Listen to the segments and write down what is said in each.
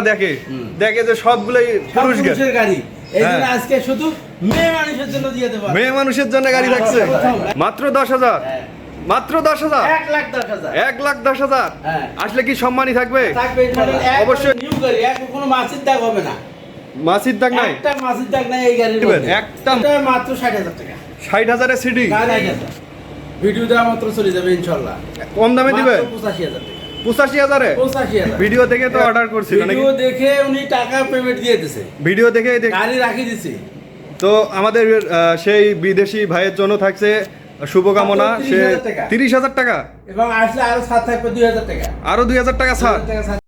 দেখে। দেখে যে সবগুলোই পুরুষ গাড়ি পুরুষের গাড়ি। এই জন্য হ্যাঁ। আজকে শুধু মেয়ে মানুষের জন্য দিয়ে দেবো মেয়ে মানুষের জন্য গাড়ি থাকছে। মাত্র দশ হাজার। হ্যাঁ। মাত্র দশ হাজার? এক লাখ দশ হাজার। এক লাখ দশ হাজার? হ্যাঁ। আসলে কি সম্মানই থাকবে? অবশ্যই। নিউ গাড়ি। কোনো মাসির দাগ হবে না। মাসির দাগ নাই? একটা মাসির দাগ নাই এই গাড়ির মধ্যে। একটা- মাত্র ষাট হাজার টাকা। ষাট হাজারের সিডি? ষাট হাজার ভিডিও দেওয়া মাত্র চলে যাবে ইনশাল্লাহ। কম দামে দিবে পঁচাশি হাজার টাকা। পঁচাশি হাজারে? ভিডিও দেখে তো অর্ডার করছিল ভিডিও দেখে উনি টাকা পেমেন্ট দিয়ে দিছে। ভিডিও দেখে গাড়ি রাখি দিছে। তো আমাদের সেই বিদেশি ভাইয়ের জন্য থাকছে শুভকামনা। সে তিরিশ হাজার টাকা। এবং আসলে আরও সাত থাকবে দুই হাজার টাকা। আরও দুই হাজার টাকা ছাড়? 2000 টাকা ছাড়।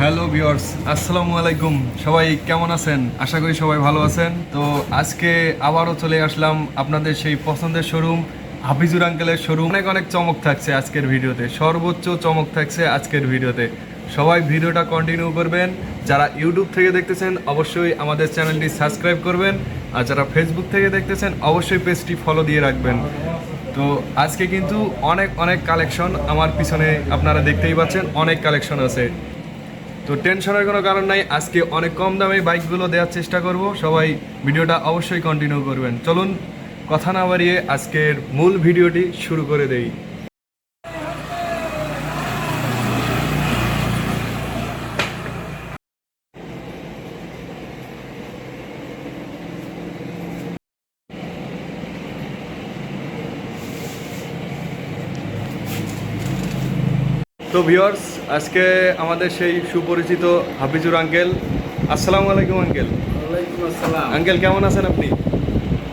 হ্যালো ভিউয়ার্স আসসালামু আলাইকুম। সবাই কেমন আছেন? আশা করি সবাই ভালো আছেন। তো আজকে আবারও চলে আসলাম আপনাদের সেই পছন্দের শোরুম হাফিজুর আঙ্কেলের শোরুম অনেক অনেক চমক থাকছে আজকের ভিডিওতে। সর্বোচ্চ চমক থাকছে আজকের ভিডিওতে। সবাই ভিডিওটা কন্টিনিউ করবেন। যারা ইউটিউব থেকে দেখতেছেন, অবশ্যই আমাদের চ্যানেলটি সাবস্ক্রাইব করবেন। আর যারা ফেসবুক থেকে দেখতেছেন, অবশ্যই পেজটি ফলো দিয়ে রাখবেন। তো আজকে কিন্তু অনেক অনেক কালেকশন আমার পিছনে আপনারা দেখতেই পাচ্ছেন, অনেক কালেকশন আছে। তো টেনশনের কোনো কারণ নাই, আজকে অনেক কম দামে বাইকগুলো দেওয়ার চেষ্টা করব। সবাই ভিডিওটা অবশ্যই কন্টিনিউ করবেন। চলুন কথা না বাড়িয়ে আজকের মূল ভিডিওটি শুরু করে দেই। তো ভিওর্স আজকে আমাদের সেই সুপরিচিত হাফিজুর আঙ্কেল। আসসালামু আলাইকুম আঙ্কেল। আঙ্কেল কেমন আছেন আপনি?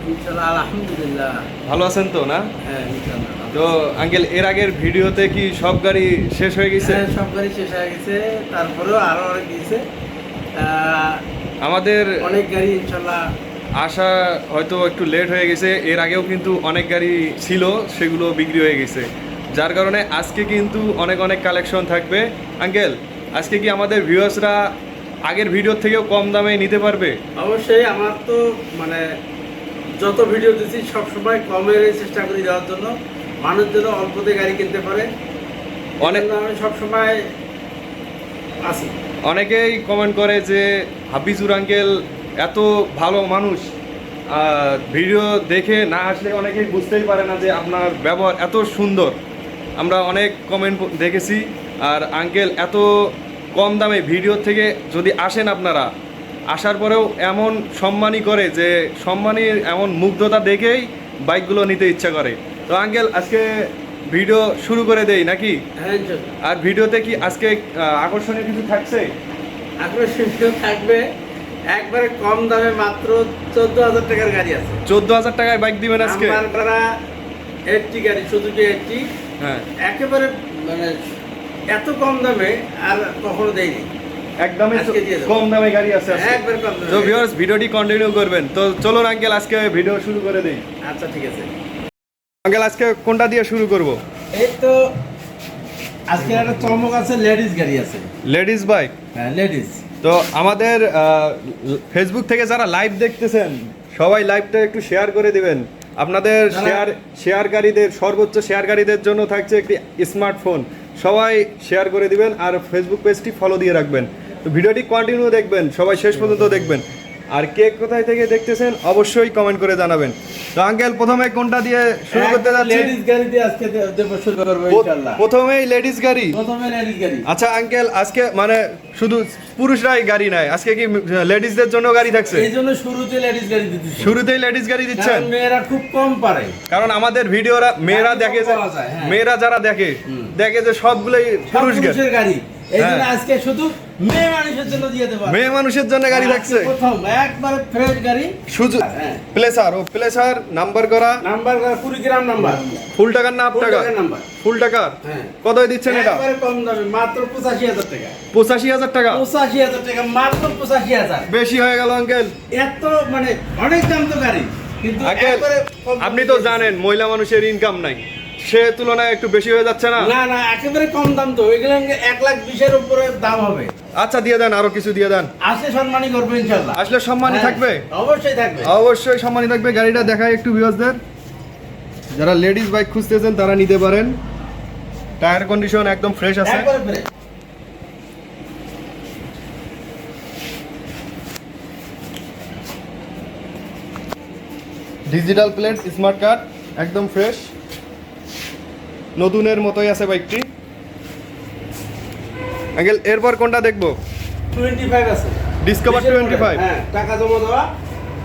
আলহামদুলিল্লাহ। ভালো আছেন তো না? হ্যাঁ ইনশাআল্লাহ তো আঙ্কেল এর আগের ভিডিওতে কি সব গাড়ি শেষ হয়ে গেছে? হ্যাঁ, সব গাড়ি শেষ হয়ে গেছে তারপরেও আরও অনেক দিয়েছে আমাদের অনেক গাড়ি ইনশাল্লাহ আসা হয়তো একটু লেট হয়ে গেছে এর আগেও কিন্তু অনেক গাড়ি ছিল সেগুলো বিক্রি হয়ে গেছে। যার কারণে আজকে কিন্তু অনেক অনেক কালেকশন থাকবে। আঙ্কেল আজকে কি আমাদের ভিউয়ার্সরা আগের ভিডিওর থেকেও কম দামে নিতে পারবে? অবশ্যই আমার তো মানে যত ভিডিও দিচ্ছি সবসময় কমের চেষ্টা করি দেওয়ার জন্য। মানুষ যেন অল্পতে গাড়ি কিনতে পারে। অনেক আমি সবসময় আছি। অনেকেই কমেন্ট করে যে হাফিজুর আঙ্কেল এত ভালো মানুষ। আর ভিডিও দেখে না আসলে অনেকেই বুঝতেই পারে না যে আপনার ব্যবহার এত সুন্দর। আমরা অনেক কমেন্ট দেখেছি। আর আঙ্কেল এত কম দামে ভিডিও থেকে যদি আসেন আপনারা আসার পরেও এমন সম্মানই করে যে সম্মানের এমন মুগ্ধতা দেখেই বাইকগুলো নিতে ইচ্ছা করে। তো আঙ্কেল আজকে ভিডিও শুরু করে দেই নাকি? হ্যাঁ আর ভিডিওতে কি আজকে আকর্ষণীয় কিছু থাকছে? আকর্ষণীয় থাকবে একবারে কম দামে মাত্র চোদ্দ হাজার টাকার গাড়ি আছে। চোদ্দ হাজার টাকায় বাইক দিবেন আজকে? এইটটি গাড়ি সুজুকি এইটটি হ্যাঁ। একেবারে মানে এত কম দামে আর কখনো দেয়নি। একদমই। কম দামে গাড়ি আছে তো ভিউয়ার্স ভিডিওটি কন্টিনিউ করবেন। তো চলুন আঙ্কেল আজকে ভিডিও শুরু করে দেই। আচ্ছা ঠিক আছে। আঙ্কেল আজকে কোনটা দিয়ে শুরু করব? এই তো আজকে একটা চমক আছে লেডিস গাড়ি আছে। লেডিস বাইক হ্যাঁ লেডিস তো আমাদের ফেসবুক থেকে যারা লাইভ দেখতেছেন সবাই লাইভটা একটু শেয়ার করে দিবেন। আপনাদের যারা- শেয়ার শেয়ারকারীদের সর্বোচ্চ শেয়ারকারীদের জন্য থাকছে একটি স্মার্টফোন সবাই শেয়ার করে দিবেন আর ফেসবুক পেজটি ফলো দিয়ে রাখবেন। তো ভিডিওটি কন্টিনিউ দেখবেন সবাই শেষ পর্যন্ত দেখবেন। আর কে কোথায় থেকে দেখতেছেন অবশ্যই কমেন্ট করে জানাবেন। তো আঙ্কেল প্রথমে কোনটা দিয়ে শুরু করতে যাচ্ছি? লেডিস গাড়ি দিয়ে আজকে শুরু করব ইনশাআল্লাহ। প্রথমেই লেডিস গাড়ি? প্রথমে লেডিস গাড়ি। আচ্ছা আঙ্কেল আজকে মানে শুধু পুরুষরাই গাড়ি নাই আজকে কি লেডিসদের জন্য গাড়ি থাকছে? এই জন্য শুরুতে লেডিস গাড়ি দিতেছি। শুরুতেই লেডিস গাড়ি দিচ্ছেন? মেয়েরা খুব কম পারে। কারণ আমাদের ভিডিওরা মেয়েরা দেখে যে হ্যাঁ। মেয়েরা যারা দেখে দেখে যে সবগুলোই সব পুরুষ গাড়ি। হ্যাঁ। আজকে শুধু মেয়ে মানুষের জন্য দিয়ে দেবো। মেয়ে মানুষের জন্য গাড়ি থাকছে প্রথম একবারে ফ্রেশ গাড়ি। সুযোগ হ্যাঁ। প্লেসার ও প্লেসার নাম্বার করা। Number Kurigram number. ফুল টাকার না টাকা। নাম্বার। ফুল টাকার? হ্যাঁ। কত দিচ্ছেন এটা? কম দামে মাত্র পঁচাশি হাজার টাকা। পঁচাশি হাজার টাকা? পঁচাশি হাজার টাকা মাত্র পঁচাশি হাজার। বেশি হয়ে গেল আঙ্কেল। এত মানে অনেক দাম তো গাড়ি। কিন্তু আপনি তো জানেন মহিলা মানুষের ইনকাম নাই। সে তুলনায় একটু বেশি হয়ে যাচ্ছে না? না না একেবারে কম দাম তো। এগুলো এক লাখ বিশের উপরে দাম হবে। আচ্ছা দিয়ে দেন আরও কিছু দিয়ে দেন। আসলে সম্মানই করবে ইনশাল্লাহ আসলে সম্মানই হ্যাঁ, থাকবে? অবশ্যই থাকবে। অবশ্যই সম্মানই থাকবে। গাড়িটা দেখায় একটু ভিউয়ার্সদের যারা লেডিস বাইক খুঁজতেছেন তারা নিতে পারেন। টায়ার কন্ডিশন একদম ফ্রেশ আছে। ডিজিটাল প্লেট স্মার্ট কার্ড একদম ফ্রেশ নতুনের মতোই আছে বাইকটি। আঙ্কেল এরপর কোনটা দেখব? টোয়েন্টি ফাইভ আছে। Discover দেশের 25 হ্যাঁ টাকা জমা দেওয়া।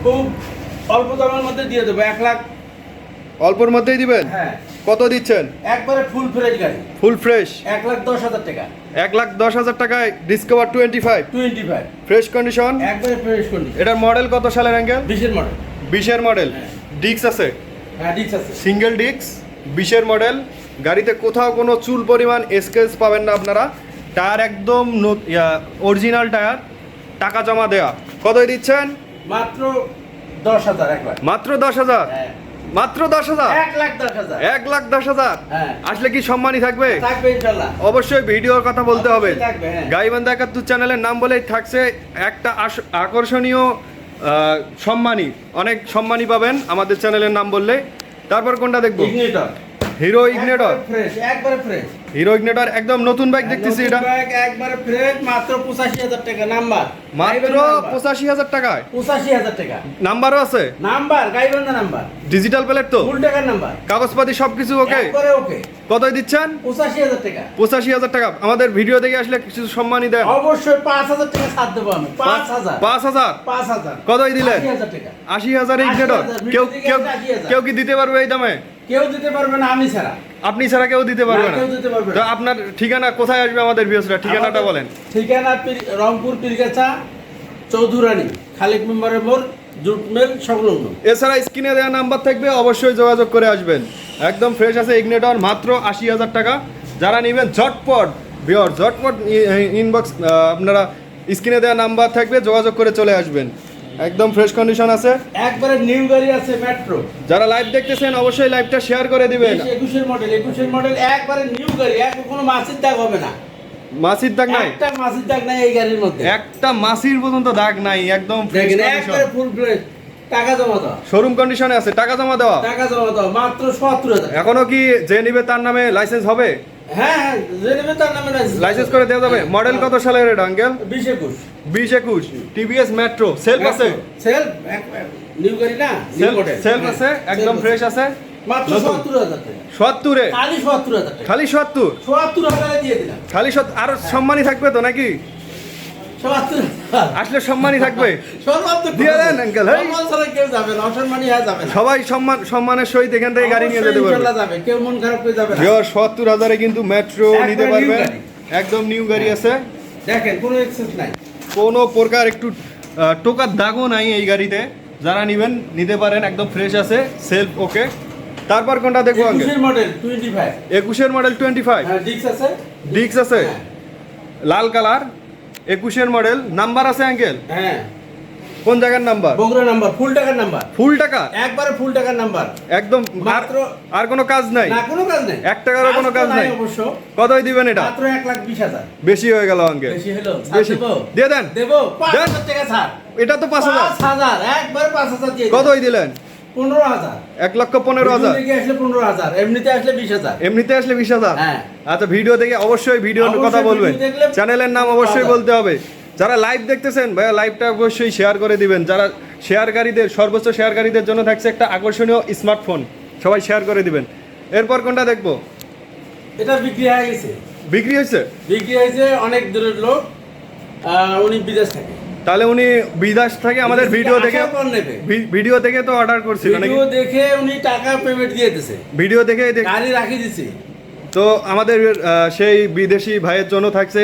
খুব অল্প দামের মধ্যে দিয়ে দেবো এক লাখ। অল্পর মধ্যেই দিবেন? হ্যাঁ। কত দিচ্ছেন? একবারে ফুল ফ্রেশ গাড়ি। ফুল ফ্রেশ এক লাখ দশ হাজার টাকা। এক লাখ দশ হাজার টাকায় Discover twenty five. Twenty five. Fresh condition একবারে ফ্রেশ কন্ডিশন এটার মডেল কত সালের অ্যাঙ্গেল বিশের মডেল বিশের মডেল হ্যাঁ। ডিক্স আছে? হ্যাঁ ডিক্স আছে। সিঙ্গেল ডিক্স বিশের মডেল গাড়িতে কোথাও কোনো চুল পরিমাণ স্কেচ পাবেন না আপনারা। টায়ার একদম অরিজিনাল টায়ার টাকা জমা দেওয়া কতই দিচ্ছেন? মাত্র দশ হাজার মাত্র দশ হাজার? হ্যাঁ। মাত্র দশ হাজার? এক লাখ দশ হাজার। হ্যাঁ। আসলে কি সম্মানই থাকবে? অবশ্যই ভিডিওর কথা বলতে হবে। হ্যাঁ। গাইবান্ধা একাত্তর চ্যানেলের নাম বলেই থাকছে একটা আকর্ষণীয় সম্মানী। অনেক সম্মানী পাবেন আমাদের চ্যানেলের নাম বললে। তারপর কোনটা দেখব? হিরো ইগনেটর ফ্রেশ একবারে ফ্রেশ হিরো ইগনেটর একদম নতুন বাইক দেখতেছি এটা। বাইক একবারে ফ্রেশ মাত্র পঁচাশি হাজার টাকা নাম্বার মাত্র পঁচাশি হাজার টাকায়? পঁচাশি হাজার টাকা। নাম্বারও আছে? Number Gaibandha number digital plate তো? ফুল টাকার নাম্বার কাগজপাতি সবকিছু ওকে একবারে ওকে কতই দিচ্ছেন? পঁচাশি হাজার টাকা। পঁচাশি হাজার টাকা। আমাদের ভিডিও দেখে আসলে কিছু সম্মানই দেন। অবশ্যই পাঁচ হাজার টাকা ছাড় দেবো আমি। পাঁচ হাজার। পাঁচ হাজার? পাঁচ হাজার। কতই দিলেন? আশি হাজার টাকা। আশি হাজার আশি ইগনেটর কেউ কেউ। কেউ কি দিতে পারবে এই দামে? কেউ দিতে পারবে না আমি ছাড়া। আপনি ছাড়া কেউ দিতে পারবে না, কেউ দিতে পারবে তো আপনার ঠিকানা কোথায় আসবে আমাদের ভিউসরা ঠিকানাটা বলেন। ঠিকানা রংপুর পীরগাছা চৌধুরানী খালিক মেম্বারের মোড় জুট মেল সংলগ্ন। এছাড়া স্ক্রিনে দেওয়া নাম্বার থাকবে অবশ্যই যোগাযোগ করে আসবেন। একদম ফ্রেশ আছে ইগনেটর মাত্র আশি হাজার টাকা। যারা নেবেন ঝটপট বিয়র ঝটপট ইনবক্স আপনারা স্ক্রিনে দেওয়া নাম্বার থাকবে যোগাযোগ করে চলে আসবেন। একদম ফ্রেশ কন্ডিশন আছে। একবারে নিউ গাড়ি আছে মেট্রো যারা লাইভ দেখতেছেন অবশ্যই লাইভটা শেয়ার করে দিবেন। একুশের মডেল একুশের মডেল একবারে নিউ গাড়ি এক কোনো মাসির দাগ হবে না। মাসির দাগ নাই? একটা মাসির দাগ নাই এই গাড়ির মধ্যে। একটা মাসির পর্যন্ত দাগ নাই একদম ফ্রেশ একবারে ফুল ফ্রেশ টাকা জমা দাও শোরুম কন্ডিশনে আছে টাকা জমা দেওয়া। টাকা জমা দাও মাত্র সত্তর হাজার। এখনও কি যে নিবে তার নামে লাইসেন্স হবে? হ্যাঁ তার নামে লাইসেন্স করে দেওয়া যাবে। মডেল কত সালের এটা আঙ্কেল? বিশ একুশ। বিশ একুশ। টিভিএস মেট্রো সেলফ আছে? সেলফ নিউ গাড়ি না সেলফ আছে একদম ফ্রেশ আছে? সত্তর হাজার খালি সত্তর খালি সত্তর? আরও সম্মানই থাকবে তো নাকি? আসলে সম্মানই থাকবে। সবাই সম্মান সম্মানের সহিত এখান থেকে গাড়ি নিয়ে যেতে পারবে। সত্তর হাজারে কিন্তু মেট্রো নিতে গাড়ি। একদম নিউ গাড়ি আছে। দেখেন কোনো এক্সেস নাই। কোনো প্রকার একটু টোকার দাগও নাই এই গাড়িতে। যারা নেবেন নিতে পারেন একদম ফ্রেশ আছে সেলফ ওকে তারপর কোনটা দেখব একুশের মডেল টোয়েন্টি ফাইভ একুশের মডেল টোয়েন্টি ফাইভ ডিক্স আছে। ডিক্স আছে। হ্যাঁ। লাল কালার। একুশের মডেল নাম্বার আছে আঙ্কেল হ্যাঁ। কোন জায়গার নাম্বার? বগুড়া নাম্বার ফুল টাকার নাম্বার। ফুল টাকা? একবারে ফুল টাকার নাম্বার। একদম মাত্র- আর কোনো কাজ নাই? না কোনো কাজ নেই। এক টাকারও কোনো কাজ নাই। অবশ্য। কতই দিবেন এটা? মাত্র এক লাখ বিশ হাজার। বেশি হয়ে গেল আঙ্কেল বেশি হলো। বেশি। দিয়ে দেন। দেবো। পাঁচ দেন। হাজার টাকা ছাড়। এটা তো পাঁচ হাজার। পাঁচ হাজার। একবারে পাঁচ হাজার দিয়ে কতই দিলেন? পনেরো হাজার। এক লক্ষ পনেরো হাজার। আসলে পনেরো হাজার এমনিতে আসলে বিশ হাজার। এমনিতে আসলে বিশ হাজার? হ্যাঁ। আচ্ছা ভিডিও দেখে অবশ্যই ভিডিওর কথা বলবেন। চ্যানেলের নাম অবশ্যই বলতে হবে। যারা লাইভ দেখতেছেন ভাইয়া লাইভটা অবশ্যই শেয়ার করে দিবেন। যারা শেয়ারকারীদের সর্বোচ্চ শেয়ারকারীদের জন্য থাকছে একটা আকর্ষণীয় স্মার্টফোন সবাই শেয়ার করে দিবেন। এরপর কোনটা দেখব? এটা বিক্রি হয়ে গেছে। বিক্রি হয়েছে? বিক্রি হয়েছে অনেক দূরের লোক উনি বিদেশ থাকে। তাহলে উনি বিদেশ থেকে আমাদের ভিডিও দেখে ভিডিও দেখে তো অর্ডার করছিল ভিডিও দেখে উনি টাকা পেমেন্ট দিয়ে দিয়েছে ভিডিও দেখে গাড়ি রাখি দিছে। তো আমাদের সেই বিদেশি ভাইয়ের জন্য থাকছে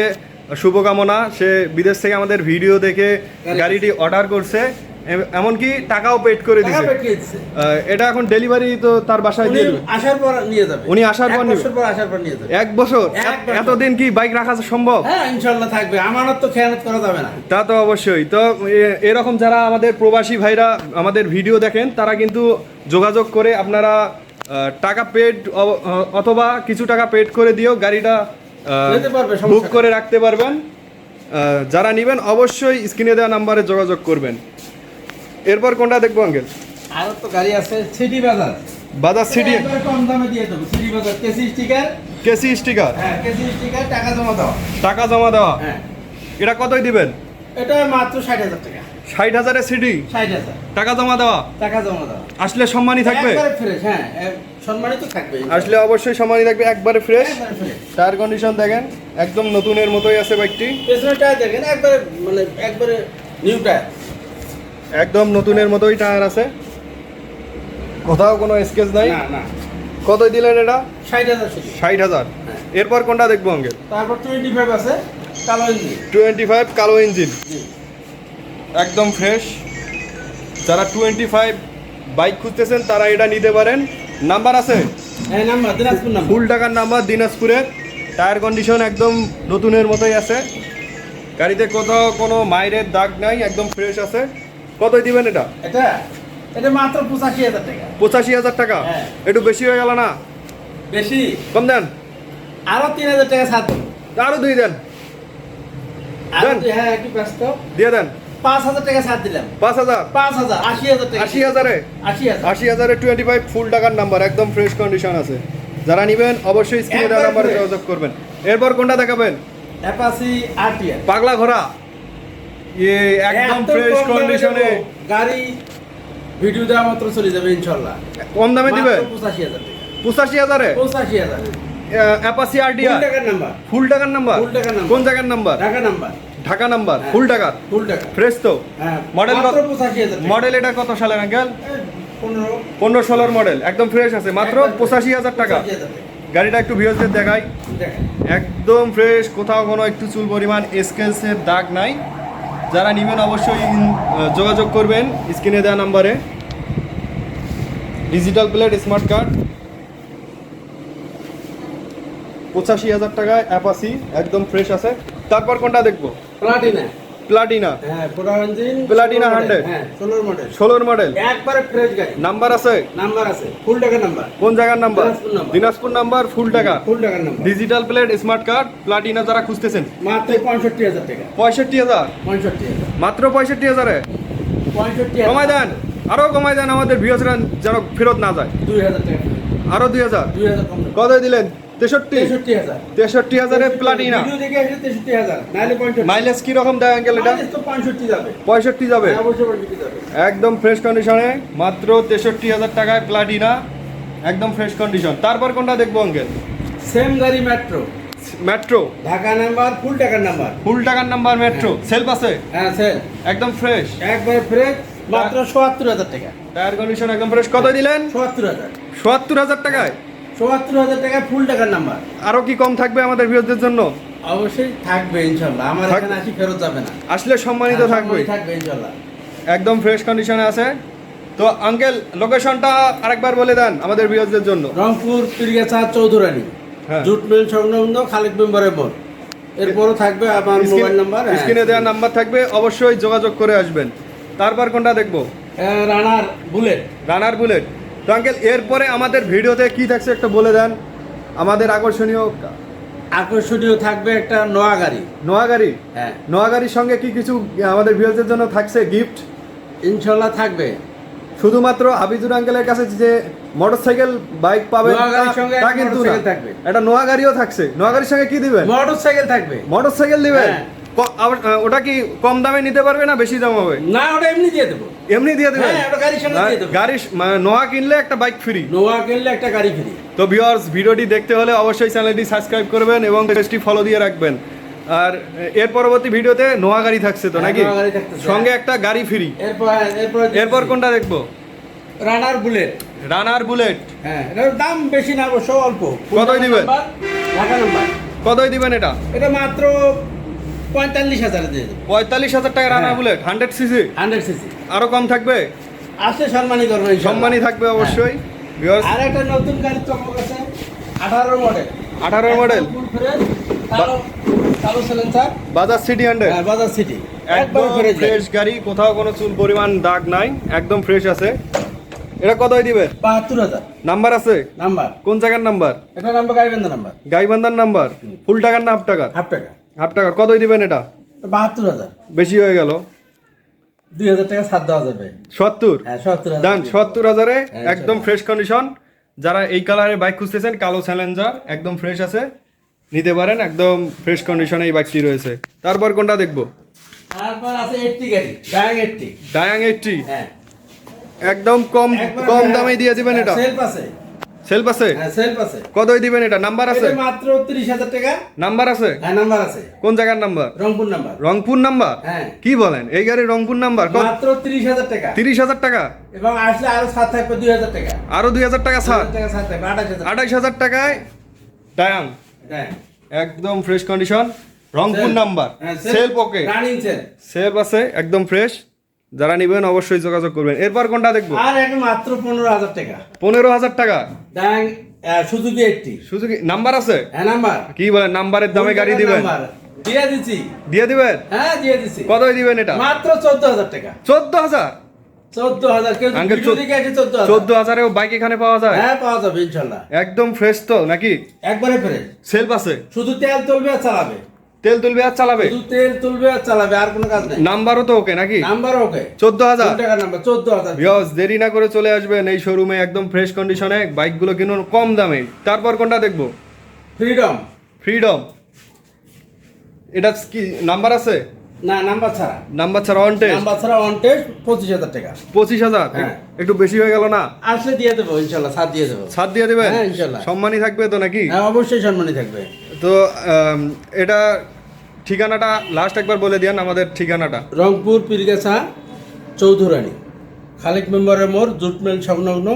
শুভকামনা। সে বিদেশ থেকে আমাদের ভিডিও দেখে গাড়ি- গাড়িটি অর্ডার করছে। এমনকি টাকাও পেড করে আহ, এটা এখন ডেলিভারি তো তার বাসায় উনি দিয়ে আসার পর নিয়ে যাবে। উনি আসার পর? বছর পর আসার পর নিয়ে যাবে। এক বছর। এতদিন কি বাইক রাখা সম্ভব? হ্যাঁ ইনশাল্লাহ থাকবে। আমানত তো খেয়ানত করা যাবে না। তা তো অবশ্যই। তো এরকম যারা আমাদের প্রবাসী ভাইরা আমাদের ভিডিও দেখেন তারা কিন্তু যোগাযোগ করে আপনারা টাকা পেড অথবা কিছু টাকা পেড করে দিয়েও গাড়িটা বুক করে রাখতে পারবেন। যারা নেবেন অবশ্যই স্ক্রিনে দেওয়া নাম্বারে যোগাযোগ করবেন। এরপর কোনটা দেখব আঙ্কেল? আর তো গাড়ি আছে সিটি বাজার। বাজাজ সিটি। কম দামে দিয়ে দেবো সিটি বাজার কেসি স্টিকার? কেসি স্টিকার। হ্যাঁ কেসি স্টিকার টাকা জমা দাও টাকা জমা দেওয়া। হ্যাঁ। এটা কতই দিবেন? এটা মাত্র ষাট হাজার টাকা। ষাট হাজারের সিডি ষাট হাজার। টাকা জমা দেওয়া? টাকা জমা দেওয়া। আসলে সম্মানই থাকবে? ফ্রেশ হ্যাঁ সম্মানিত থাকবে। আসলে অবশ্যই সম্মানই থাকবে একবারে ফ্রেশ টায়ার কন্ডিশন দেখেন একদম নতুনের মতোই আছে বাইকটি। পেছনে টায়ার দেখেন একবারে মানে একবারে নিউ টায়ার। একদম নতুনের মতোই টায়ার আছে। কোথাও কোনো স্কেচ নাই। কত দিলেন এটা? ষাট হাজার ষাট হাজার। হ্যাঁ। এরপর কোনটা দেখব আঙ্কেল? তারপর টোয়েন্টি ফাইভ আছে কালো ইঞ্জিন। টোয়েন্টি ফাইভ কালো ইঞ্জিন। একদম ফ্রেশ যারা টোয়েন্টি ফাইভ বাইক খুঁজতেছেন তারা এটা নিতে পারেন। নাম্বার আছে? এই নাম্বার দিনাজপুর নাম্বার। ফুল টাকার নাম্বার দিনাজপুরের। টায়ার কন্ডিশন একদম নতুনের মতোই আছে। গাড়িতে কোথাও কোনো মাইরের দাগ নাই একদম ফ্রেশ আছে। কতই দিবেন এটা? এটা এটা মাত্র পঁচাশি হাজার টাকা। পঁচাশি হাজার টাকা? হ্যাঁ। একটু বেশি হয়ে গেল না? বেশি? কম দেন। আরও তিন হাজার টাকা ছাড় আরও দুই দেন। আরও হ্যাঁ একটু ব্যস্ত। দিয়ে দেন। পাঁচ হাজার টাকা ছাড় দিলাম। পাঁচ হাজার? পাঁচ হাজার আশি হাজার টাকা। আশি হাজারে? আশি হাজার। আশি হাজারে টোয়েন্টি ফাইভ ফুল টাকার নাম্বার একদম ফ্রেশ কন্ডিশন আছে। যারা নেবেন অবশ্যই স্ক্রিনে দেওয়া নাম্বারে যোগাযোগ করবেন। এরপর কোনটা দেখাবেন? অ্যাপাসি আরটিআর পাগলা ঘোড়া ইয়ে একদম ফ্রেশ কন্ডিশনে গাড়ি ভিডিও দেওয়া মাত্র চলে যাবে ইনশাল্লাহ। কম দামে দিবেন পঁচাশি হাজার পঁচাশি হাজারে? পঁচাশি হাজার। অ্যাপাসি ফুল আরডিআর টাকার নাম্বার ফুল টাকার নাম্বার ফুল টাকার নাম্বার। কোন জায়গার number Dhaka number Dhaka number হ্যাঁ। ফুল টাকার? ফুল টাকা ফ্রেশ তো? হ্যাঁ হাজার মডেল এটা কত সালের আঙ্কেল পনেরো। ষোলোর মডেল একদম ফ্রেশ আছে। মাত্র পঁচাশি হাজার টাকা। টাকা। গাড়িটা একটু ভিউজদের দেখাই। একদম ফ্রেশ কোথাও কোনো একটু চুল পরিমাণ স্কেলসের দাগ নাই। যারা নিবেন অবশ্যই যোগাযোগ করবেন স্ক্রিনে দেওয়া নাম্বারে। ডিজিটাল প্লেট স্মার্ট কার্ড পঁচাশি হাজার টাকায় অ্যাপাসি একদম ফ্রেশ আছে। তারপর কোনটা দেখব? প্লাটিনা প্লাটিনা হ্যাঁ পুরো ইঞ্জিন Platina 16 100 হ্যাঁ ষোলোর মডেল ষোলোর মডেল একবারে ফ্রেশ গাড়ি। নাম্বার আছে? নাম্বার আছে। ফুল টাকা নাম্বার কোন জায়গার নাম্বার দিনাজপুর নাম্বার। ফুল টাকা। ফুল টাকার number digital plate smart card Platina যারা খুঁজতেছেন? মাত্র পঁয়ষট্টি হাজার টাকা। পঁয়ষট্টি হাজার? পঁয়ষট্টি হাজার। মাত্র পঁয়ষট্টি হাজারে? পঁয়ষট্টি কমাই দেন। আরও কমাই দেন আমাদের ভিউজরা যেন ফেরত না যায়। দুই হাজার টাকা। আরও দুই হাজার? দুই হাজার কত দিলেন? তেষট্টি। তেষট্টি হাজারে। প্লাটিনা মাইলেজ কি রকম দেয় আঙ্কেল এটা? পঁয়ষট্টি যাবে। পঁয়ষট্টি যাবে। হ্যাঁ, পঁয়ষট্টি যাবে। একদম ফ্রেশ কন্ডিশনে মাত্র তেষট্টি হাজার টাকায় প্লাটিনা একদম ফ্রেশ কন্ডিশন তারপর কোনটা দেখব আঙ্কেল সেম গাড়ি Metro Metro Dhaka number full টাকার নাম্বার ফুল টাকার নাম্বার মেট্রো সেলফ আছে? হ্যাঁ স্যার একদম ফ্রেশ একবারে ফ্রেশ মাত্র সোয়াত্তর হাজার টাকা। টায়ার কন্ডিশন একদম ফ্রেশ কত দিলেন? সোয়াত্তর হাজার। সোয়াত্তর হাজার টাকায়? সোয়াত্তর হাজার টাকা ফুল টাকার নাম্বার আরও কি কম থাকবে আমাদের ভিউজদের জন্য? অবশ্যই থাকবে ইনশাল্লাহ। আমার এখানে আসি ফেরত যাবে না। আসলে সম্মানিত হ্যাঁ, থাকবে। থাকবে ইনশাল্লাহ। একদম ফ্রেশ কন্ডিশনে আছে। তো আঙ্কেল লোকেশনটা আরেকবার বলে দেন আমাদের ভিউজদের জন্য। রংপুর পীরগাছা চৌধুরানী। হ্যাঁ। জুট মিল সংলগ্ন খালিদ মেম্বারের মোড় এরপরও থাকবে আমার মোবাইল নাম্বার। স্ক্রিনে দেওয়া নাম্বার থাকবে অবশ্যই যোগাযোগ করে আসবেন। তারপর কোনটা দেখব? Runner Bullet. Runner Bullet. তো আঙ্কেল এরপরে আমাদের ভিডিওতে কি থাকছে একটু বলে দেন। আমাদের আকর্ষণীয় আকর্ষণীয় থাকবে একটা নোয়া গাড়ি নোয়া গাড়ি হ্যাঁ। নোয়া গাড়ির সঙ্গে কি কিছু আমাদের ভিউজদের জন্য থাকছে গিফট ইনশাল্লাহ থাকবে। শুধুমাত্র হাবিজুর আঙ্কেলের কাছে যে মোটরসাইকেল বাইক পাবে তা- কিন্তু না। মোটরসাইকেল থাকবে। একটা নোয়া গাড়িও থাকছে। নোয়া গাড়ির সঙ্গে কি দিবেন? মোটর সাইকেল থাকবে। মোটরসাইকেল দিবেন? হ্যাঁ। ওটা কি কম দামে নিতে পারবে না বেশি দাম হবে? না ওটা এমনি দিয়ে দেবো। এমনি দিয়ে দিবেন হ্যাঁ, দেবো। গাড়ি মানে নোয়া কিনলে একটা বাইক ফ্রি নোয়া কিনলে একটা গাড়ি ফ্রি তো ভিউয়ার্স ভিডিওটি দেখতে হলে অবশ্যই চ্যানেলটি সাবস্ক্রাইব করবেন এবং পেজটি ফলো দিয়ে রাখবেন। আর এর পরবর্তী ভিডিওতে নোয়া গাড়ি থাকছে তো হ্যাঁ, নাকি? থাকতেছে। সঙ্গে একটা গাড়ি ফ্রি এরপর কোনটা দেখব? রানার বুলেট রানার বুলেট হ্যাঁ দাম বেশি না অবশ্য অল্প। কতই দিবেন? কতই দিবেন এটা? এটা মাত্র পঁয়তাল্লিশ হাজার দিয়ে দেবো। পঁয়তাল্লিশ হাজার টাকা রানার হ্যাঁ। Bullet hundred CC hundred CC আরও কম থাকবে? আসলে সম্মানী করব। সম্মানই থাকবে অবশ্যই। আর একটা নতুন গাড়ি চমক আছে আঠারো model 18 model. Bajaj City hundred হ্যাঁ বাজার সিটি একদম ফ্রেশ ফ্রেশ গাড়ি। কোথাও কোনো চুল পরিমাণ দাগ নাই একদম ফ্রেশ আছে। এটা কতই দিবে? বাহাত্তর হাজার। নাম্বার আছে? নাম্বার কোন জায়গার নাম্বার এটা নাম্বার গাড়ি বেন্দা নাম্বার গাইবান্ধার নাম্বার ফুল টাকার না হাফ টাকার হাফ টাকা হাফ টাকা কতই দিবেন এটা? বাহাত্তর হাজার। বেশি হয়ে গেল। দুই হাজার টাকা ছাড় দেওয়া যাবে। সত্তর? হ্যাঁ ডান সত্তর হাজারে হ্যাঁ, একদম ফ্রেশ কন্ডিশন যারা এই কালারের বাইক খুঁজতেছেন কালো চ্যালেঞ্জার একদম ফ্রেশ আছে। নিতে পারেন একদম ফ্রেশ কন্ডিশনে এই বাইকটি রয়েছে। তারপর কোনটা দেখব? তারপর আছে এইটটি গাড়ি ডায়াং এইটটি ডায়াং এইটটি হ্যাঁ। একদম কম কম হ্যাঁ, দামে দিয়ে দিবেন এটা। সেলফ আছে। সেলফ আছে? হ্যাঁ সেলফ আছে। কতই দিবেন এটা? নাম্বার আছে? মাত্র তিরিশ হাজার টাকা। নাম্বার আছে? হ্যাঁ নাম্বার আছে। কোন জায়গার number Rangpur number Rangpur number হ্যাঁ। কি বলেন? এই গাড়ির রংপুর নাম্বার মাত্র তিরিশ হাজার টাকা। তিরিশ হাজার টাকা? এবং আসলে আরও থাকবে দুই হাজার টাকা। আরও দুই হাজার টাকা ছাড়? টাকায় ডায়াং হ্যাঁ। একদম fresh condition Rangpur number self পকে রানিং সেল সেল আছে একদম ফ্রেশ যারা নিবেন অবশ্যই যোগাযোগ করবেন। এরপর কোনটা দেখব? আর এখন মাত্র পনেরো হাজার টাকা। পনেরো হাজার টাকা। ডাং সুজুকি এইটটি শুধু কি নাম্বার আছে? হ্যাঁ নাম্বার। কি বলেন নাম্বারের দামে গাড়ি দিবেন? দিয়ে দিচ্ছি। দিয়ে দিবেন? হ্যাঁ দিয়ে দিচ্ছি। কতই দিবেন এটা? মাত্র চোদ্দ হাজার টাকা। চোদ্দ হাজার? চোদ্দ হাজারেও বাইক এখানে পাওয়া যায়? হ্যাঁ পাওয়া যাবে ইনশাল্লাহ। একদম ফ্রেশ তো নাকি? একবারে ফ্রেশ সেলফ আছে। শুধু তেল আর চালাবে। তেল তুলবে আর চালাবে? তেল তুলবে আর চালাবে আর কোনো কাজ নেই। নাম্বারও তো ওকে নাকি? ওকে। চোদ্দ হাজার। টাকার নাম্বার চোদ্দ হাজার। দেরি না করে চলে আসবেন এই শোরুমে একদম ফ্রেশ কন্ডিশনে বাইকগুলো কিনুন কম দামে। তারপর কোনটা দেখব? ফ্রিডম ফ্রিডম এটা কি নাম্বার আছে? না নাম্বার ছাড়া। নাম্বার ছাড়া অন টেস্ট নাম্বার ছাড়া অন টেস্ট পঁচিশ হাজার টাকা। পঁচিশ হাজার? হ্যাঁ। একটু বেশি হয়ে গেল না? আসলে দিয়ে দেবো ইনশাল্লাহ সাত দিয়ে দেবো। ছাড় দিয়ে দেবেন? হ্যাঁ, ইনশাল্লাহ। সম্মানই থাকবে তো নাকি? হ্যাঁ অবশ্যই সম্মানী থাকবে। তো এটা ঠিকানাটা লাস্ট একবার বলে দিয়েন আমাদের ঠিকানাটা। রংপুর পীরগাছা চৌধুরানী। খালেক মেম্বারের মোড় জুটমেল সংলগ্ন।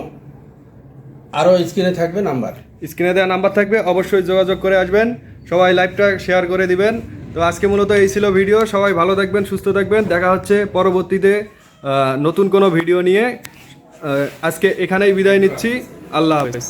আরও স্ক্রিনে থাকবে নাম্বার। স্ক্রিনে দেওয়া নাম্বার থাকবে অবশ্যই যোগাযোগ করে আসবেন। সবাই লাইভটা শেয়ার করে দিবেন। তো আজকে মূলত এই ছিল ভিডিও সবাই ভালো থাকবেন সুস্থ থাকবেন। দেখা হচ্ছে পরবর্তীতে নতুন কোনো ভিডিও নিয়ে। আজকে এখানেই বিদায় নিচ্ছি। আল্লাহ হাফেজ।